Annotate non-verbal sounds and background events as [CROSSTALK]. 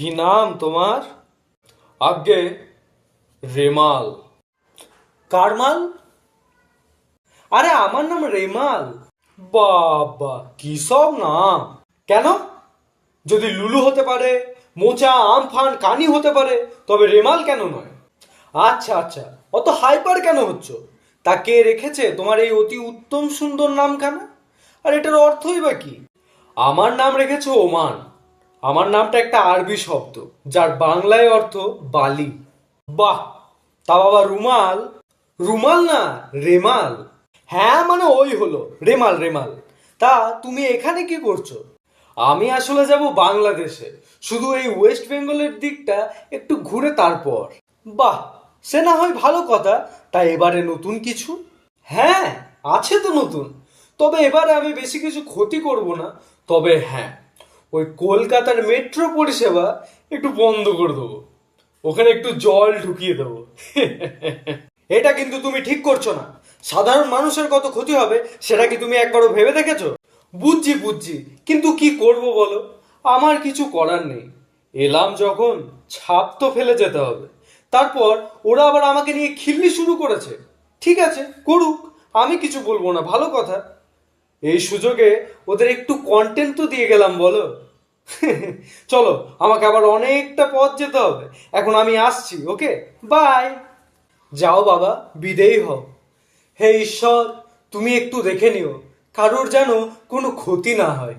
কি নাম তোমার? আজ্ঞে রেমাল। কারমাল? আরে, আমার নাম রেমাল। বাবা, কি সব নাম। কেন? যদি লুলু হতে পারে, মোচা আমফান কানি হতে পারে, তবে রেমাল কেন নয়? আচ্ছা আচ্ছা অত হাইপার কেন হচ্ছ? তা কে রেখেছে? তোমার এই অতি উত্তম সুন্দর নাম কেন? আর এটার অর্থই বা কি? আমার নাম রেখেছে ওমান। আমার নামটা একটা আরবি শব্দ, যার বাংলায় অর্থ বালি। বাহ, তা বাবা রুমাল? রুমাল না, রেমাল। হ্যাঁ মানে ওই হলো, রেমাল রেমাল। তা তুমি এখানে কি করছ? আমি আসলে যাব বাংলাদেশে। শুধু এই ওয়েস্ট বেঙ্গলের দিকটা একটু ঘুরে তারপর। বাহ, সে না হয় ভালো কথা। তা এবারে নতুন কিছু? হ্যাঁ আছে তো নতুন। তবে এবারে আমি বেশি কিছু ক্ষতি করব না। তবে হ্যাঁ ওই কলকাতার মেট্রো পরিষেবা একটু বন্ধ করে দেবো। ওখানে একটু জল ঢুকিয়ে দেবো। [LAUGHS] এটা কিন্তু তুমি ঠিক করছ না। সাধারণ মানুষের কত ক্ষতি হবে, সেটা কি তুমি একবারও ভেবে দেখেছ? বুঝছি বুঝছি। কিন্তু কি করব বলো? আমার কিছু করার নেই। এলাম যখন, ছাপ তো ফেলে যেতে হবে। তারপর ওরা আবার আমাকে নিয়ে খিল্লি শুরু করেছে। ঠিক আছে, করুক। আমি কিছু বলব না, ভালো কথা। এই সুযোগে ওদের একটু কন্টেন্ট তো দিয়ে গেলাম, বলো। চলো, আমাকে আবার অনেকটা পথ যেতে হবে। এখন আমি আসছি, ওকে? বাই। যাও বাবা, বিদেয়ী হও। হে ঈশ্বর, তুমি একটু দেখে নিও, কারোর যেন কোনো ক্ষতি না হয়।